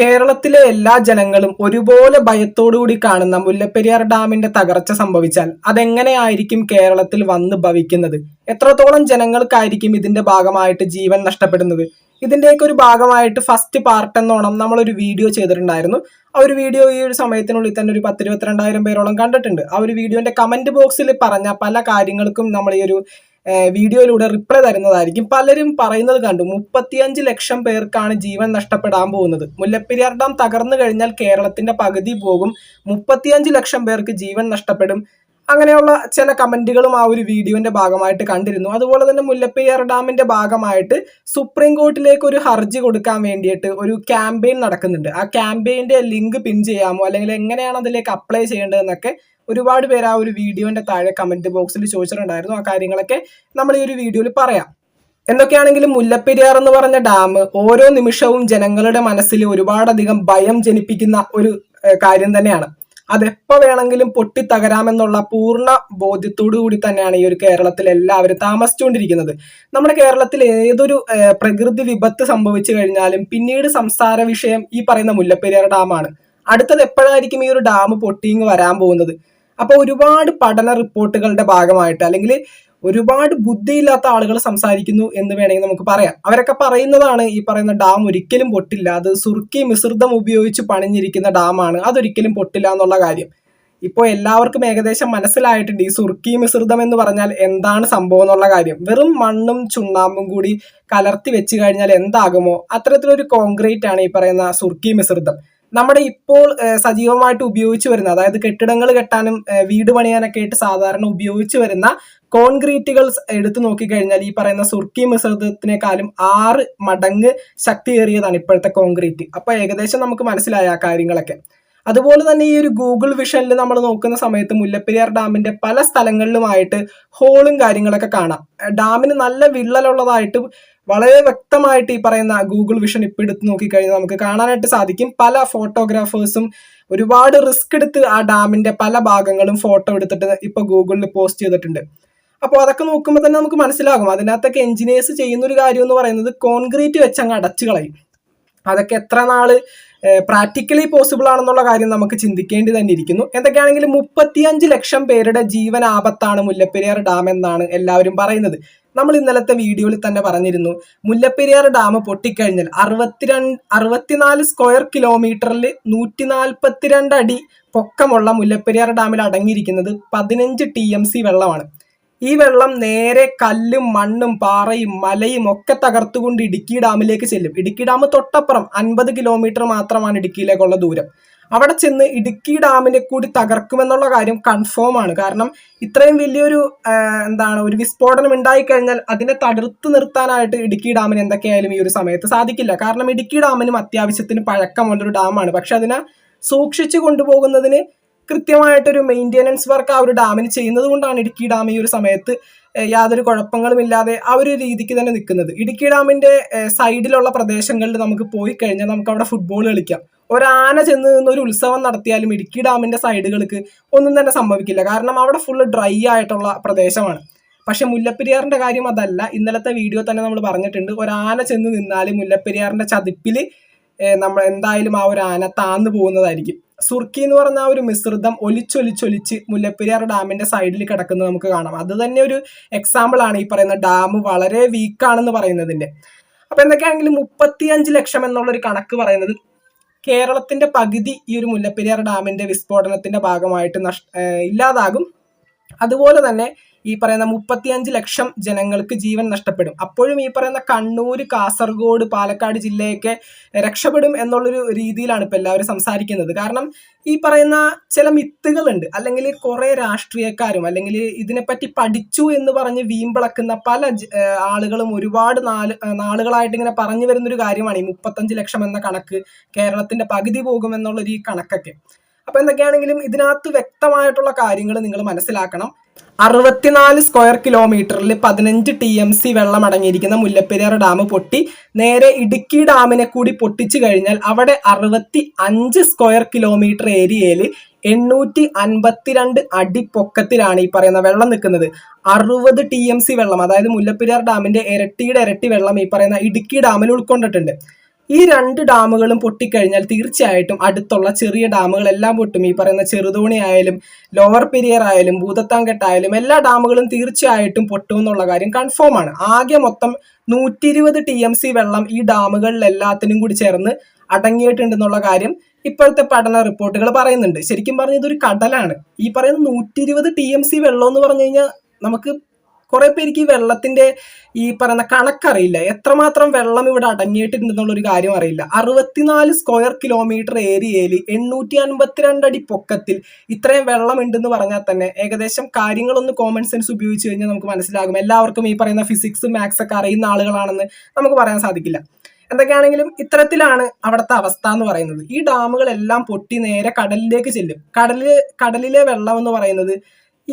കേരളത്തിലെ എല്ലാ ജനങ്ങളും ഒരുപോലെ ഭയത്തോടുകൂടി കാണുന്ന മുല്ലപ്പെരിയാർ ഡാമിന്റെ തകർച്ച സംഭവിച്ചാൽ അതെങ്ങനെയായിരിക്കും കേരളത്തിൽ വന്ന് ഭവിക്കുന്നത്? എത്രത്തോളം ജനങ്ങൾക്കായിരിക്കും ഇതിന്റെ ഭാഗമായിട്ട് ജീവൻ നഷ്ടപ്പെടുന്നത്? ഇതിന്റെയൊക്കെ ഒരു ഭാഗമായിട്ട് ഫസ്റ്റ് പാർട്ട് എന്നോണം നമ്മളൊരു വീഡിയോ ചെയ്തിട്ടുണ്ടായിരുന്നു. ആ ഒരു വീഡിയോ ഈ ഒരു സമയത്തിനുള്ളിൽ തന്നെ ഒരു പത്തിരുപത്തിരണ്ടായിരം പേരോളം കണ്ടിട്ടുണ്ട്. ആ ഒരു വീഡിയോന്റെ കമന്റ് ബോക്സിൽ പറഞ്ഞ പല കാര്യങ്ങൾക്കും നമ്മൾ ഈ ഒരു വീഡിയോയിലൂടെ റിപ്ലൈ തരുന്നതായിരിക്കും. പലരും പറയുന്നത് കണ്ടു മുപ്പത്തിയഞ്ച് ലക്ഷം പേർക്കാണ് ജീവൻ നഷ്ടപ്പെടാൻ പോകുന്നത്. മുല്ലപ്പെരിയാർ ഡാം തകർന്നു കഴിഞ്ഞാൽ കേരളത്തിന്റെ പകുതി പോകും. മുപ്പത്തിയഞ്ച് ലക്ഷം പേർക്ക് ജീവൻ നഷ്ടപ്പെടും. അങ്ങനെയുള്ള ചില കമന്റുകളും ആ ഒരു വീഡിയോന്റെ ഭാഗമായിട്ട് കണ്ടിരുന്നു. അതുപോലെ തന്നെ മുല്ലപ്പെരിയാർ ഡാമിന്റെ ഭാഗമായിട്ട് സുപ്രീം കോർട്ടിലേക്ക് ഒരു ഹർജി കൊടുക്കാൻ വേണ്ടിയിട്ട് ഒരു ക്യാമ്പയിൻ നടക്കുന്നുണ്ട്. ആ ക്യാമ്പയിന്റെ ലിങ്ക് പിൻ ചെയ്യാമോ അല്ലെങ്കിൽ എങ്ങനെയാണ് അതിലേക്ക് അപ്ലൈ ചെയ്യേണ്ടതെന്നൊക്കെ ഒരുപാട് പേര് ആ ഒരു വീഡിയോന്റെ താഴെ കമന്റ് ബോക്സിൽ ചോദിച്ചിട്ടുണ്ടായിരുന്നു. ആ കാര്യങ്ങളൊക്കെ നമ്മൾ ഈ ഒരു വീഡിയോയിൽ പറയാം. എന്തൊക്കെയാണെങ്കിലും മുല്ലപ്പെരിയാർ എന്ന് പറഞ്ഞ ഡാം ഓരോ നിമിഷവും ജനങ്ങളുടെ മനസ്സിൽ ഒരുപാടധികം ഭയം ജനിപ്പിക്കുന്ന ഒരു കാര്യം തന്നെയാണ്. അതെപ്പോ വേണമെങ്കിലും പൊട്ടി തകരാമെന്നുള്ള പൂർണ ബോധ്യത്തോടു കൂടി തന്നെയാണ് ഈ ഒരു കേരളത്തിൽ എല്ലാവരും താമസിച്ചുകൊണ്ടിരിക്കുന്നത്. നമ്മുടെ കേരളത്തിൽ ഏതൊരു പ്രകൃതി വിപത്ത് സംഭവിച്ചു കഴിഞ്ഞാലും പിന്നീട് സംസാര വിഷയം ഈ പറയുന്ന മുല്ലപ്പെരിയാർ ഡാമാണ്. അടുത്തത് എപ്പോഴായിരിക്കും ഈ ഒരു ഡാം പൊട്ടിങ് വരാൻ പോകുന്നത്? അപ്പോൾ ഒരുപാട് പഠന റിപ്പോർട്ടുകളുടെ ഭാഗമായിട്ട് അല്ലെങ്കിൽ ഒരുപാട് ബുദ്ധിയില്ലാത്ത ആളുകൾ സംസാരിക്കുന്നു എന്ന് വേണമെങ്കിൽ നമുക്ക് പറയാം. അവരൊക്കെ പറയുന്നതാണ് ഈ പറയുന്ന ഡാം ഒരിക്കലും പൊട്ടില്ല. അത് സുർക്കി മിശ്രിതം ഉപയോഗിച്ച് പണിഞ്ഞിരിക്കുന്ന ഡാമാണ്. അതൊരിക്കലും പൊട്ടില്ല എന്നുള്ള കാര്യം. ഇപ്പോൾ എല്ലാവർക്കും ഏകദേശം മനസ്സിലായിട്ടുണ്ട് ഈ സുർക്കി മിശ്രിതം എന്ന് പറഞ്ഞാൽ എന്താണ് സംഭവം എന്നുള്ള കാര്യം. വെറും മണ്ണും ചുണ്ണാമ്പും കൂടി കലർത്തി വെച്ച് കഴിഞ്ഞാൽ എന്താകുമോ? അത്തരത്തിലൊരു കോൺക്രീറ്റ് ആണ് ഈ പറയുന്ന സുർക്കി മിശ്രിതം. നമ്മുടെ ഇപ്പോൾ സജീവമായിട്ട് ഉപയോഗിച്ചു വരുന്ന അതായത് കെട്ടിടങ്ങൾ കെട്ടാനും വീട് പണിയാനൊക്കെ ആയിട്ട് സാധാരണ ഉപയോഗിച്ചു വരുന്ന കോൺക്രീറ്റുകൾ എടുത്തു നോക്കിക്കഴിഞ്ഞാൽ ഈ പറയുന്ന സുർക്കി മിശ്രിതത്തിനേക്കാളും ആറ് മടങ്ങ് ശക്തിയേറിയതാണ് ഇപ്പോഴത്തെ കോൺക്രീറ്റ്. അപ്പൊ ഏകദേശം നമുക്ക് മനസ്സിലായ ആ കാര്യങ്ങളൊക്കെ. അതുപോലെ തന്നെ ഈ ഒരു ഗൂഗിൾ വിഷനിൽ നമ്മൾ നോക്കുന്ന സമയത്ത് മുല്ലപ്പെരിയാർ ഡാമിന്റെ പല സ്ഥലങ്ങളിലുമായിട്ട് ഹോളും കാര്യങ്ങളൊക്കെ കാണാം. ഡാമിന് നല്ല വിള്ളലുള്ളതായിട്ട് വളരെ വ്യക്തമായിട്ട് ഈ പറയുന്ന ഗൂഗിൾ വിഷൻ ഇപ്പം എടുത്ത് നോക്കിക്കഴിഞ്ഞാൽ നമുക്ക് കാണാനായിട്ട് സാധിക്കും. പല ഫോട്ടോഗ്രാഫേഴ്സും ഒരുപാട് റിസ്ക് എടുത്ത് ആ ഡാമിന്റെ പല ഭാഗങ്ങളും ഫോട്ടോ എടുത്തിട്ട് ഇപ്പൊ ഗൂഗിളിൽ പോസ്റ്റ് ചെയ്തിട്ടുണ്ട്. അപ്പോൾ അതൊക്കെ നോക്കുമ്പോൾ തന്നെ നമുക്ക് മനസ്സിലാകും. അതിനകത്തൊക്കെ എഞ്ചിനീയേഴ്സ് ചെയ്യുന്ന ഒരു കാര്യം എന്ന് പറയുന്നത് കോൺക്രീറ്റ് വെച്ച് അങ്ങ് അടച്ചു കളയും. അതൊക്കെ എത്ര നാൾ പ്രാക്ടിക്കലി പോസിബിൾ ആണെന്നുള്ള കാര്യം നമുക്ക് ചിന്തിക്കേണ്ടി തന്നെ ഇരിക്കുന്നു. എന്തൊക്കെയാണെങ്കിലും മുപ്പത്തിയഞ്ച് ലക്ഷം പേരുടെ ജീവൻ ആപത്താണ് മുല്ലപ്പെരിയാർ ഡാം എന്നാണ് എല്ലാവരും പറയുന്നത്. നമ്മൾ ഇന്നലത്തെ വീഡിയോയിൽ തന്നെ പറഞ്ഞിരുന്നു മുല്ലപ്പെരിയാർ ഡാം പൊട്ടിക്കഴിഞ്ഞാൽ അറുപത്തിരണ്ട് അറുപത്തിനാല് സ്ക്വയർ കിലോമീറ്ററിൽ നൂറ്റി നാൽപ്പത്തിരണ്ട് അടി പൊക്കമുള്ള മുല്ലപ്പെരിയാർ ഡാമിൽ അടങ്ങിയിരിക്കുന്നത് പതിനഞ്ച് ടി എം സി വെള്ളമാണ്. ഈ വെള്ളം നേരെ കല്ലും മണ്ണും പാറയും മലയും ഒക്കെ തകർത്തുകൊണ്ട് ഇടുക്കി ഡാമിലേക്ക് ചെല്ലും. ഇടുക്കി ഡാം തൊട്ടപ്പുറം അൻപത് കിലോമീറ്റർ മാത്രമാണ് ഇടുക്കിയിലേക്കുള്ള ദൂരം. അവിടെ ചെന്ന് ഇടുക്കി ഡാമിനെ കൂടി തകർക്കുമെന്നുള്ള കാര്യം കൺഫേം ആണ്. കാരണം ഇത്രയും വലിയൊരു എന്താണ് ഒരു വിസ്ഫോടനം ഉണ്ടായിക്കഴിഞ്ഞാൽ അതിനെ തടുത്തു നിർത്താനായിട്ട് ഇടുക്കി ഡാമിന് എന്തൊക്കെയായാലും ഈ ഒരു സമയത്ത് സാധിക്കില്ല. കാരണം ഇടുക്കി ഡാമിനും അത്യാവശ്യത്തിന് പഴക്കമുള്ളൊരു ഡാമാണ്. പക്ഷെ അതിനെ സൂക്ഷിച്ചു കൊണ്ടുപോകുന്നതിന് കൃത്യമായിട്ടൊരു മെയിന്റെനൻസ് വർക്ക് ആ ഒരു ഡാമിന് ചെയ്യുന്നത് കൊണ്ടാണ് ഇടുക്കി ഡാം ഈ ഒരു സമയത്ത് യാതൊരു കുഴപ്പങ്ങളും ഇല്ലാതെ ആ ഒരു രീതിക്ക് തന്നെ നിൽക്കുന്നത്. ഇടുക്കി ഡാമിന്റെ സൈഡിലുള്ള പ്രദേശങ്ങളിൽ നമുക്ക് പോയി കഴിഞ്ഞാൽ നമുക്ക് അവിടെ ഫുട്ബോൾ കളിക്കാം. ഒരാന ചെന്ന് നിന്ന് ഒരു ഉത്സവം നടത്തിയാലും ഇടുക്കി ഡാമിന്റെ സൈഡുകൾക്ക് ഒന്നും തന്നെ സംഭവിക്കില്ല. കാരണം അവിടെ ഫുള്ള് ഡ്രൈ ആയിട്ടുള്ള പ്രദേശമാണ്. പക്ഷെ മുല്ലപ്പെരിയാറിന്റെ കാര്യം അതല്ല. ഇന്നലത്തെ വീഡിയോ തന്നെ നമ്മൾ പറഞ്ഞിട്ടുണ്ട്. ഒരാന ചെന്ന് നിന്നാൽ മുല്ലപ്പെരിയാറിന്റെ ചതിപ്പിൽ നമ്മൾ എന്തായാലും ആ ഒരു ആന താന്നു പോകുന്നതായിരിക്കും. സുർക്കി എന്ന് പറഞ്ഞ ആ ഒരു മിശ്രിതം ഒലിച്ചൊലിച്ചൊലിച്ച് മുല്ലപ്പെരിയാർ ഡാമിന്റെ സൈഡിൽ കിടക്കുന്നത് നമുക്ക് കാണാം. അത് തന്നെ ഒരു എക്സാമ്പിൾ ആണ് ഈ പറയുന്ന ഡാം വളരെ വീക്കാണെന്ന് പറയുന്നതിന്റെ. അപ്പൊ എന്തൊക്കെയാണെങ്കിലും മുപ്പത്തിയഞ്ച് ലക്ഷം എന്നുള്ള ഒരു കണക്ക് പറയുന്നത് കേരളത്തിന്റെ പകുതി ഈ ഒരു മുല്ലപ്പെരിയാർ ഡാമിന്റെ വിസ്ഫോടനത്തിന്റെ ഭാഗമായിട്ട് നഷ് ഇല്ലാതാകും. അതുപോലെ തന്നെ ഈ പറയുന്ന മുപ്പത്തിയഞ്ച് ലക്ഷം ജനങ്ങൾക്ക് ജീവൻ നഷ്ടപ്പെടും. അപ്പോഴും ഈ പറയുന്ന കണ്ണൂർ കാസർഗോഡ് പാലക്കാട് ജില്ലയൊക്കെ രക്ഷപ്പെടും എന്നുള്ളൊരു രീതിയിലാണ് ഇപ്പം എല്ലാവരും സംസാരിക്കുന്നത്. കാരണം ഈ പറയുന്ന ചില മിത്തുകളുണ്ട്. അല്ലെങ്കിൽ കുറേ രാഷ്ട്രീയക്കാരും അല്ലെങ്കിൽ ഇതിനെപ്പറ്റി പഠിച്ചു എന്ന് പറഞ്ഞ് വീമ്പിളക്കുന്ന പല ആളുകളും ഒരുപാട് നാല് നാളുകളായിട്ട് ഇങ്ങനെ പറഞ്ഞു വരുന്നൊരു കാര്യമാണ് ഈ മുപ്പത്തഞ്ച് ലക്ഷം എന്ന കണക്ക് കേരളത്തിന്റെ പകുതി പോകുമെന്നുള്ളൊരു ഈ കണക്കൊക്കെ. അപ്പൊ എന്തൊക്കെയാണെങ്കിലും ഇതിനകത്ത് വ്യക്തമായിട്ടുള്ള കാര്യങ്ങൾ നിങ്ങൾ മനസ്സിലാക്കണം. അറുപത്തിനാല് സ്ക്വയർ കിലോമീറ്ററിൽ പതിനഞ്ച് ടി എം സി വെള്ളം അടങ്ങിയിരിക്കുന്ന മുല്ലപ്പെരിയാർ ഡാം പൊട്ടി. നേരെ ഇടുക്കി ഡാമിനെ കൂടി പൊട്ടിച്ചു കഴിഞ്ഞാൽ അവിടെ അറുപത്തി അഞ്ച് സ്ക്വയർ കിലോമീറ്റർ ഏരിയയിൽ എണ്ണൂറ്റി അൻപത്തിരണ്ട് അടി പൊക്കത്തിലാണ് ഈ പറയുന്ന വെള്ളം നിൽക്കുന്നത്. അറുപത് ടി എം സി വെള്ളം അതായത് മുല്ലപ്പെരിയാർ ഡാമിന്റെ ഇരട്ടിയുടെ ഇരട്ടി വെള്ളം ഈ പറയുന്ന ഇടുക്കി ഡാമിൽ ഉൾക്കൊണ്ടിട്ടുണ്ട്. ഈ രണ്ട് ഡാമുകളും പൊട്ടിക്കഴിഞ്ഞാൽ തീർച്ചയായിട്ടും അടുത്തുള്ള ചെറിയ ഡാമുകളെല്ലാം പൊട്ടും. ഈ പറയുന്ന ചെറുതോണി ആയാലും ലോവർ പെരിയർ ആയാലും ഭൂതത്താങ്കെട്ടായാലും എല്ലാ ഡാമുകളും തീർച്ചയായിട്ടും പൊട്ടും എന്നുള്ള കാര്യം കൺഫേം ആണ്. ആകെ മൊത്തം നൂറ്റി ഇരുപത് ടി എം സി വെള്ളം ഈ ഡാമുകളിലെല്ലാത്തിനും കൂടി ചേർന്ന് അടങ്ങിയിട്ടുണ്ടെന്നുള്ള കാര്യം ഇപ്പോഴത്തെ പഠന റിപ്പോർട്ടുകൾ പറയുന്നുണ്ട്. ശരിക്കും പറഞ്ഞ ഇതൊരു കടലാണ്. ഈ പറയുന്ന നൂറ്റി ഇരുപത് ടി എം സി വെള്ളം എന്ന് പറഞ്ഞു കഴിഞ്ഞാൽ നമുക്ക് കുറെ പേർക്ക് ഈ വെള്ളത്തിന്റെ ഈ പറയുന്ന കണക്കറിയില്ല എത്രമാത്രം വെള്ളം ഇവിടെ അടങ്ങിയിട്ടുണ്ടെന്നുള്ള ഒരു കാര്യം അറിയില്ല. അറുപത്തിനാല് സ്ക്വയർ കിലോമീറ്റർ ഏരിയയിൽ എണ്ണൂറ്റി അൻപത്തിരണ്ട് അടി പൊക്കത്തിൽ ഇത്രയും വെള്ളം ഉണ്ടെന്ന് പറഞ്ഞാൽ തന്നെ ഏകദേശം കാര്യങ്ങളൊന്ന് കോമൺ സെൻസ് ഉപയോഗിച്ച് കഴിഞ്ഞാൽ നമുക്ക് മനസ്സിലാകും. എല്ലാവർക്കും ഈ പറയുന്ന ഫിസിക്സ് മാത്സ് ഒക്കെ അറിയുന്ന ആളുകളാണെന്ന് നമുക്ക് പറയാൻ സാധിക്കില്ല. എന്തൊക്കെയാണെങ്കിലും ഇത്തരത്തിലാണ് അവിടുത്തെ അവസ്ഥ എന്ന് പറയുന്നത്. ഈ ഡാമുകളെല്ലാം പൊട്ടി നേരെ കടലിലേക്ക് ചെല്ലും. കടലിൽ കടലിലെ വെള്ളം എന്ന് പറയുന്നത്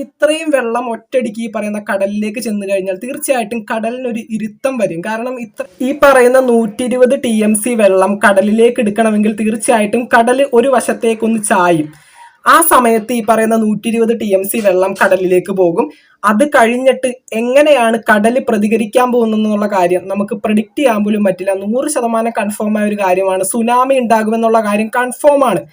ഇത്രയും വെള്ളം ഒറ്റടിക്ക് ഈ പറയുന്ന കടലിലേക്ക് ചെന്ന് കഴിഞ്ഞാൽ തീർച്ചയായിട്ടും കടലിനൊരു ഇരുത്തം വരും. കാരണം ഇത്ര ഈ പറയുന്ന നൂറ്റി ഇരുപത് ടി എം സി വെള്ളം കടലിലേക്ക് എടുക്കണമെങ്കിൽ തീർച്ചയായിട്ടും കടൽ ഒരു വശത്തേക്കൊന്ന് ചായും. ആ സമയത്ത് ഈ പറയുന്ന നൂറ്റി ഇരുപത് ടി എം സി വെള്ളം കടലിലേക്ക് പോകും. അത് കഴിഞ്ഞിട്ട് എങ്ങനെയാണ് കടൽ പ്രതികരിക്കാൻ പോകുന്നതെന്നുള്ള കാര്യം നമുക്ക് പ്രഡിക്റ്റ് ചെയ്യാൻ പോലും പറ്റില്ല. നൂറ് ശതമാനം കൺഫേം ആയ ഒരു കാര്യമാണ്. സുനാമി ഉണ്ടാകുമെന്നുള്ള കാര്യം കൺഫേം ആണ്.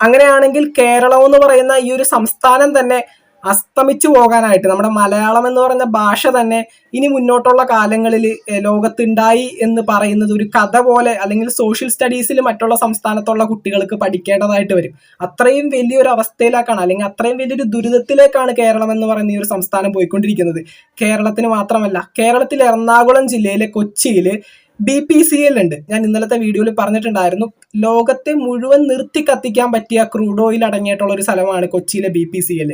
അങ്ങനെയാണെങ്കിൽ കേരളം എന്ന് പറയുന്ന ഈ ഒരു സംസ്ഥാനം തന്നെ അസ്തമിച്ചു പോകാനായിട്ട് നമ്മുടെ മലയാളം എന്ന് പറയുന്ന ഭാഷ തന്നെ ഇനി മുന്നോട്ടുള്ള കാലങ്ങളിൽ ലോകത്തുണ്ടായി എന്ന് പറയുന്നത് ഒരു കഥ പോലെ അല്ലെങ്കിൽ സോഷ്യൽ സ്റ്റഡീസിൽ മറ്റുള്ള സംസ്ഥാനത്തുള്ള കുട്ടികൾക്ക് പഠിക്കേണ്ടതായിട്ട് വരും. അത്രയും വലിയൊരു അവസ്ഥയിലേക്കാണ് അല്ലെങ്കിൽ അത്രയും വലിയൊരു ദുരിതത്തിലേക്കാണ് കേരളം എന്ന് പറയുന്ന ഈ ഒരു സംസ്ഥാനം പോയിക്കൊണ്ടിരിക്കുന്നത്. കേരളത്തിന് മാത്രമല്ല കേരളത്തിൽ എറണാകുളം ജില്ലയിലെ കൊച്ചിയിൽ ബി പി സി എൽ ഉണ്ട്. ഞാൻ ഇന്നലത്തെ വീഡിയോയിൽ പറഞ്ഞിട്ടുണ്ടായിരുന്നു ലോകത്തെ മുഴുവൻ നിർത്തി കത്തിക്കാൻ പറ്റിയ ക്രൂഡ് ഓയിൽ അടങ്ങിയിട്ടുള്ള ഒരു സ്ഥലമാണ് കൊച്ചിയിലെ ബി പി സി എൽ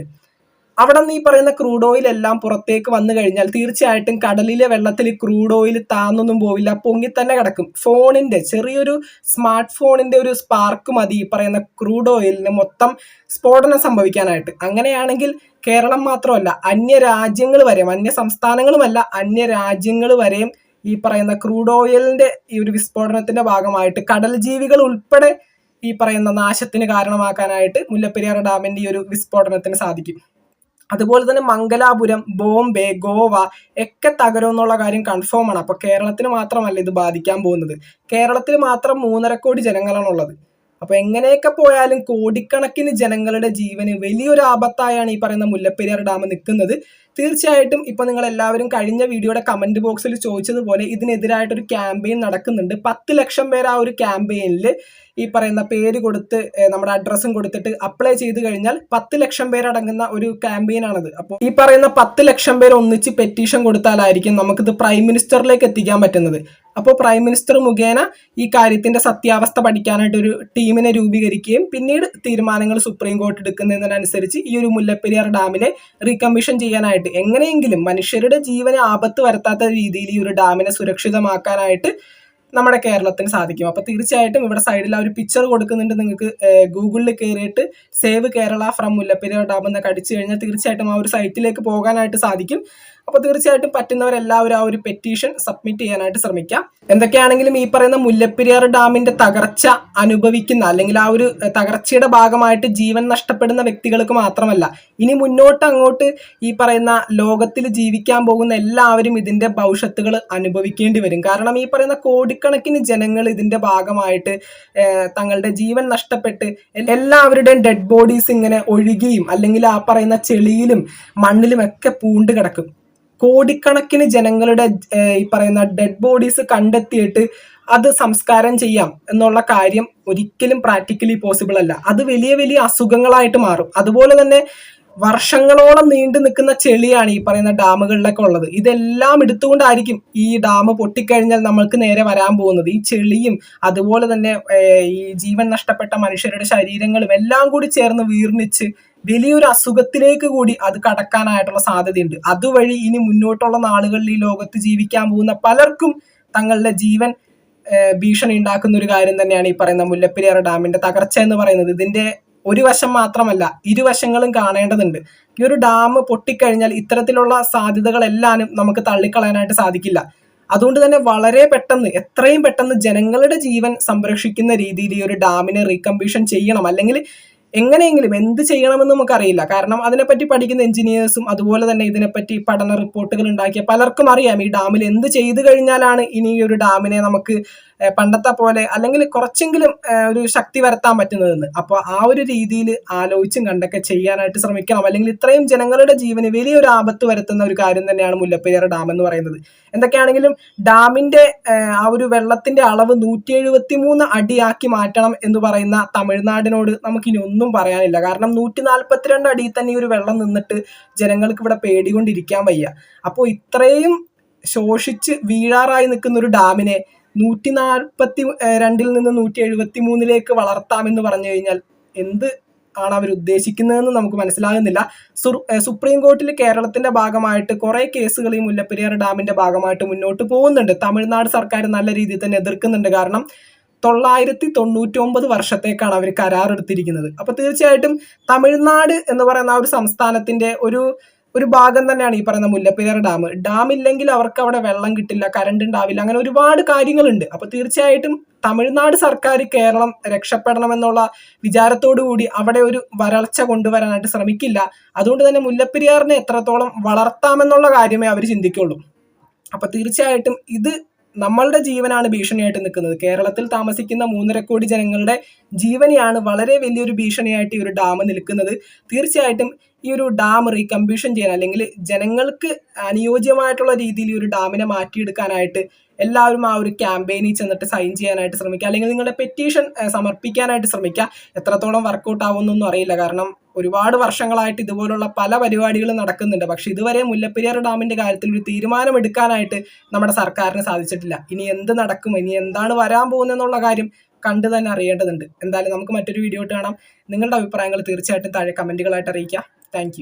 അവിടെ നിന്ന് ഈ പറയുന്ന ക്രൂഡ് ഓയിൽ എല്ലാം പുറത്തേക്ക് വന്നു കഴിഞ്ഞാൽ തീർച്ചയായിട്ടും കടലിലെ വെള്ളത്തിൽ ക്രൂഡ് ഓയിൽ താന്നൊന്നും പോവില്ല. പൊങ്ങി തന്നെ കിടക്കും. ഫോണിന്റെ ചെറിയൊരു സ്മാർട്ട് ഫോണിന്റെ ഒരു സ്പാർക്ക് മതി ഈ പറയുന്ന ക്രൂഡ് ഓയിലിന് മൊത്തം സ്ഫോടനം സംഭവിക്കാനായിട്ട്. അങ്ങനെയാണെങ്കിൽ കേരളം മാത്രമല്ല അന്യ രാജ്യങ്ങൾ വരെയും അന്യ സംസ്ഥാനങ്ങളുമല്ല അന്യ രാജ്യങ്ങൾ വരെയും ഈ പറയുന്ന ക്രൂഡ് ഓയിലിന്റെ ഈ ഒരു വിസ്ഫോടനത്തിന്റെ ഭാഗമായിട്ട് കടൽ ജീവികൾ ഉൾപ്പെടെ ഈ പറയുന്ന നാശത്തിന് കാരണമാക്കാനായിട്ട് മുല്ലപ്പെരിയാർ ഡാമിന്റെ ഈ ഒരു വിസ്ഫോടനത്തിന് സാധിക്കും. അതുപോലെ തന്നെ മംഗലാപുരം ബോംബെ ഗോവ ഒക്കെ തകരും എന്നുള്ള കാര്യം കൺഫേം ആണ്. അപ്പോൾ കേരളത്തിന് മാത്രമല്ല ഇത് ബാധിക്കാൻ പോകുന്നത്. കേരളത്തിൽ മാത്രം മൂന്നര കോടി ജനങ്ങളാണുള്ളത് അപ്പോൾ എങ്ങനെയൊക്കെ പോയാലും കോടിക്കണക്കിന് ജനങ്ങളുടെ ജീവന് വലിയൊരു ആപത്തായാണ് ഈ പറയുന്ന മുല്ലപ്പെരിയാർ ഡാം നിൽക്കുന്നത്. തീർച്ചയായിട്ടും ഇപ്പൊ നിങ്ങൾ എല്ലാവരും കഴിഞ്ഞ വീഡിയോയുടെ കമന്റ് ബോക്സിൽ ചോദിച്ചതുപോലെ ഇതിനെതിരായിട്ടൊരു ക്യാമ്പയിൻ നടക്കുന്നുണ്ട്. പത്ത് ലക്ഷം പേർ ആ ഒരു ക്യാമ്പയിനിൽ ഈ പറയുന്ന പേര് കൊടുത്ത് നമ്മുടെ അഡ്രസ്സും കൊടുത്തിട്ട് അപ്ലൈ ചെയ്ത് കഴിഞ്ഞാൽ പത്ത് ലക്ഷം പേരടങ്ങുന്ന ഒരു ക്യാമ്പയിനാണത് അപ്പോൾ ഈ പറയുന്ന പത്ത് ലക്ഷം പേർ ഒന്നിച്ച് പെറ്റീഷൻ കൊടുത്താലായിരിക്കും നമുക്കിത് പ്രൈം മിനിസ്റ്ററിലേക്ക് എത്തിക്കാൻ പറ്റുന്നത്. അപ്പോൾ പ്രൈം മിനിസ്റ്റർ മുഖേന ഈ കാര്യത്തിന്റെ സത്യാവസ്ഥ പഠിക്കാനായിട്ട് ഒരു ടീമിനെ രൂപീകരിക്കുകയും പിന്നീട് തീരുമാനങ്ങൾ സുപ്രീം കോർട്ട് എടുക്കുന്നതിനനുസരിച്ച് ഈ ഒരു മുല്ലപ്പെരിയാർ ഡാമിനെ റീകമ്മീഷൻ ചെയ്യാനായിട്ട് എങ്ങനെയെങ്കിലും മനുഷ്യരുടെ ജീവനെ ആപത്ത് വരുത്താത്ത രീതിയിൽ ഈ ഒരു ഡാമിനെ സുരക്ഷിതമാക്കാനായിട്ട് നമ്മുടെ കേരളത്തിന് സാധിക്കും. അപ്പോൾ തീർച്ചയായിട്ടും ഇവിടെ സൈഡിൽ ആ ഒരു പിക്ചർ കൊടുക്കുന്നുണ്ട്. നിങ്ങൾക്ക് ഗൂഗിളിൽ കയറിയിട്ട് save Kerala from Mullaperiyar dam എന്നൊക്കെ അടിച്ചു കഴിഞ്ഞാൽ തീർച്ചയായിട്ടും ആ ഒരു സൈറ്റിലേക്ക് പോകാനായിട്ട് സാധിക്കും. അപ്പോൾ തീർച്ചയായിട്ടും പറ്റുന്നവരെല്ലാവരും ആ ഒരു പെറ്റീഷൻ സബ്മിറ്റ് ചെയ്യാനായിട്ട് ശ്രമിക്കാം. എന്തൊക്കെയാണെങ്കിലും ഈ പറയുന്ന മുല്ലപ്പെരിയാർ ഡാമിന്റെ തകർച്ച അനുഭവിക്കുന്ന അല്ലെങ്കിൽ ആ ഒരു തകർച്ചയുടെ ഭാഗമായിട്ട് ജീവൻ നഷ്ടപ്പെടുന്ന വ്യക്തികൾക്ക് മാത്രമല്ല ഇനി മുന്നോട്ട് അങ്ങോട്ട് ഈ പറയുന്ന ലോകത്തിൽ ജീവിക്കാൻ പോകുന്ന എല്ലാവരും ഇതിന്റെ ഭവിഷ്യത്തുകൾ അനുഭവിക്കേണ്ടി വരും. കാരണം ഈ പറയുന്ന കോടിക്കണക്കിന് ജനങ്ങൾ ഇതിന്റെ ഭാഗമായിട്ട് തങ്ങളുടെ ജീവൻ നഷ്ടപ്പെട്ട് എല്ലാവരുടെയും ഡെഡ് ബോഡീസ് ഇങ്ങനെ ഒഴുകിയും അല്ലെങ്കിൽ ആ പറയുന്ന ചെളിയിലും മണ്ണിലും ഒക്കെ പൂണ്ട് കിടക്കും. കോടിക്കണക്കിന് ജനങ്ങളുടെ ഈ പറയുന്ന ഡെഡ് ബോഡീസ് കണ്ടെത്തിയിട്ട് അത് സംസ്കാരം ചെയ്യാം എന്നുള്ള കാര്യം ഒരിക്കലും പ്രാക്ടിക്കലി പോസിബിൾ അല്ല. അത് വലിയ വലിയ അസുഖങ്ങളായിട്ട് മാറും. അതുപോലെ തന്നെ വർഷങ്ങളോളം നീണ്ടു നിൽക്കുന്ന ചെളിയാണ് ഈ പറയുന്ന ഡാമുകളിലൊക്കെ ഉള്ളത്. ഇതെല്ലാം എടുത്തുകൊണ്ടായിരിക്കും ഈ ഡാം പൊട്ടിക്കഴിഞ്ഞാൽ നമ്മൾക്ക് നേരെ വരാൻ പോകുന്നത്. ഈ ചെളിയും അതുപോലെ തന്നെ ഈ ജീവൻ നഷ്ടപ്പെട്ട മനുഷ്യരുടെ ശരീരങ്ങളും എല്ലാം കൂടി ചേർന്ന് വീർണിച്ച് വലിയൊരു അസുഖത്തിലേക്ക് കൂടി അത് കടക്കാനായിട്ടുള്ള സാധ്യതയുണ്ട്. അതുവഴി ഇനി മുന്നോട്ടുള്ള നാളുകളിൽ ഈ ലോകത്ത് ജീവിക്കാൻ പോകുന്ന പലർക്കും തങ്ങളുടെ ജീവൻ ഭീഷണി ഉണ്ടാക്കുന്ന ഒരു കാര്യം തന്നെയാണ് ഈ പറയുന്ന മുല്ലപ്പെരിയാർ ഡാമിന്റെ തകർച്ച എന്ന് പറയുന്നത്. ഇതിന്റെ ഒരു വശം മാത്രമല്ല ഇരുവശങ്ങളും കാണേണ്ടതുണ്ട്. ഈ ഒരു ഡാം പൊട്ടിക്കഴിഞ്ഞാൽ ഇത്തരത്തിലുള്ള സാധ്യതകളെല്ലാനും നമുക്ക് തള്ളിക്കളയാനായിട്ട് സാധിക്കില്ല. അതുകൊണ്ട് തന്നെ വളരെ പെട്ടെന്ന് എത്രയും പെട്ടെന്ന് ജനങ്ങളുടെ ജീവൻ സംരക്ഷിക്കുന്ന രീതിയിൽ ഈ ഒരു ഡാമിനെ റീകംപ്യൂഷൻ ചെയ്യണം. അല്ലെങ്കിൽ എങ്ങനെയെങ്കിലും എന്ത് ചെയ്യണമെന്ന് നമുക്കറിയില്ല. കാരണം അതിനെപ്പറ്റി പഠിക്കുന്ന എഞ്ചിനീയേഴ്സും അതുപോലെ തന്നെ ഇതിനെപ്പറ്റി പഠന റിപ്പോർട്ടുകൾ ഉണ്ടാക്കിയ പലർക്കും അറിയാം ഈ ഡാമിൽ എന്ത് ചെയ്തു കഴിഞ്ഞാലാണ് ഇനി ഈ ഒരു ഡാമിനെ നമുക്ക് പണ്ടത്തെ പോലെ അല്ലെങ്കിൽ കുറച്ചെങ്കിലും ഒരു ശക്തി വരുത്താൻ പറ്റുന്നതെന്ന്. അപ്പോൾ ആ ഒരു രീതിയിൽ ആലോചിച്ചും കണ്ടൊക്കെ ചെയ്യാനായിട്ട് ശ്രമിക്കണം. അല്ലെങ്കിൽ ഇത്രയും ജനങ്ങളുടെ ജീവന് വലിയൊരു ആപത്ത് വരുത്തുന്ന ഒരു കാര്യം തന്നെയാണ് മുല്ലപ്പെരിയാർ ഡാം എന്ന് പറയുന്നത്. എന്തൊക്കെയാണെങ്കിലും ഡാമിന്റെ ആ ഒരു വെള്ളത്തിന്റെ അളവ് നൂറ്റി എഴുപത്തി മൂന്ന് അടിയാക്കി മാറ്റണം എന്ന് പറയുന്ന തമിഴ്നാടിനോട് നമുക്കിനി ഒന്നും പറയാനില്ല. കാരണം നൂറ്റി നാൽപ്പത്തിരണ്ട് അടിയിൽ തന്നെ ഈ ഒരു വെള്ളം നിന്നിട്ട് ജനങ്ങൾക്ക് ഇവിടെ പേടികൊണ്ടിരിക്കാൻ വയ്യ. അപ്പോൾ ഇത്രയും ശോഷിച്ച് വീഴാറായി നിൽക്കുന്ന ഒരു ഡാമിനെ നൂറ്റി നാൽപ്പത്തി രണ്ടിൽ നിന്ന് നൂറ്റി എഴുപത്തി മൂന്നിലേക്ക് വളർത്താമെന്ന് പറഞ്ഞു കഴിഞ്ഞാൽ എന്ത് ആണ് അവർ ഉദ്ദേശിക്കുന്നതെന്ന് നമുക്ക് മനസ്സിലാകുന്നില്ല. സുപ്രീം കോർട്ടിൽ കേരളത്തിന്റെ ഭാഗമായിട്ട് കുറെ കേസുകൾ ഈ മുല്ലപ്പെരിയാർ ഡാമിന്റെ ഭാഗമായിട്ട് മുന്നോട്ട് പോകുന്നുണ്ട്. തമിഴ്നാട് സർക്കാർ നല്ല രീതിയിൽ തന്നെ എതിർക്കുന്നുണ്ട്. കാരണം തൊള്ളായിരത്തി തൊണ്ണൂറ്റി ഒമ്പത് വർഷത്തേക്കാണ് അവർ കരാർ എടുത്തിരിക്കുന്നത്. അപ്പൊ തീർച്ചയായിട്ടും തമിഴ്നാട് എന്ന് പറയുന്ന ആ ഒരു സംസ്ഥാനത്തിന്റെ ഒരു ഒരു ഭാഗം തന്നെയാണ് ഈ പറയുന്ന മുല്ലപ്പെരിയാർ ഡാം. ഡാം ഇല്ലെങ്കിൽ അവർക്ക് അവിടെ വെള്ളം കിട്ടില്ല കറണ്ട് ഉണ്ടാവില്ല അങ്ങനെ ഒരുപാട് കാര്യങ്ങളുണ്ട്. അപ്പൊ തീർച്ചയായിട്ടും തമിഴ്നാട് സർക്കാർ കേരളം രക്ഷപ്പെടണമെന്നുള്ള വിചാരത്തോടു കൂടി അവിടെ ഒരു വരൾച്ച കൊണ്ടുവരാനായിട്ട് ശ്രമിക്കില്ല. അതുകൊണ്ട് തന്നെ മുല്ലപ്പെരിയാറിനെ എത്രത്തോളം വളർത്താമെന്നുള്ള കാര്യമേ അവർ ചിന്തിക്കുള്ളൂ. അപ്പൊ തീർച്ചയായിട്ടും ഇത് നമ്മളുടെ ജീവനാണ് ഭീഷണിയായിട്ട് നിൽക്കുന്നത്. കേരളത്തിൽ താമസിക്കുന്ന മൂന്നര കോടി ജനങ്ങളുടെ ജീവനെയാണ് വളരെ വലിയൊരു ഭീഷണിയായിട്ട് ഈ ഒരു ഡാം നിൽക്കുന്നത്. തീർച്ചയായിട്ടും ഈ ഒരു ഡാം റീകമ്പ്യൂഷൻ ചെയ്യാൻ അല്ലെങ്കിൽ ജനങ്ങൾക്ക് അനുയോജ്യമായിട്ടുള്ള രീതിയിൽ ഈ ഒരു ഡാമിനെ മാറ്റിയെടുക്കാനായിട്ട് എല്ലാവരും ആ ഒരു ക്യാമ്പയിനിൽ ചെന്നിട്ട് സൈൻ ചെയ്യാനായിട്ട് ശ്രമിക്കുക. അല്ലെങ്കിൽ നിങ്ങളുടെ പെറ്റീഷൻ സമർപ്പിക്കാനായിട്ട് ശ്രമിക്കുക. എത്രത്തോളം വർക്കൗട്ട് ആവുമെന്നൊന്നും അറിയില്ല. കാരണം ഒരുപാട് വർഷങ്ങളായിട്ട് ഇതുപോലുള്ള പല പരിപാടികളും നടക്കുന്നുണ്ട്. പക്ഷെ ഇതുവരെ മുല്ലപ്പെരിയാർ ഡാമിന്റെ കാര്യത്തിൽ ഒരു തീരുമാനം എടുക്കാനായിട്ട് നമ്മുടെ സർക്കാരിന് സാധിച്ചിട്ടില്ല. ഇനി എന്ത് നടക്കും? ഇനി എന്താണ് വരാൻ പോകുന്നതെന്നുള്ള കാര്യം കണ്ടു തന്നെ അറിയേണ്ടതുണ്ട്. എന്തായാലും നമുക്ക് മറ്റൊരു വീഡിയോ കാണാം. നിങ്ങളുടെ അഭിപ്രായങ്ങൾ തീർച്ചയായിട്ടും താഴെ കമന്റുകളായിട്ട് അറിയിക്കുക താങ്ക്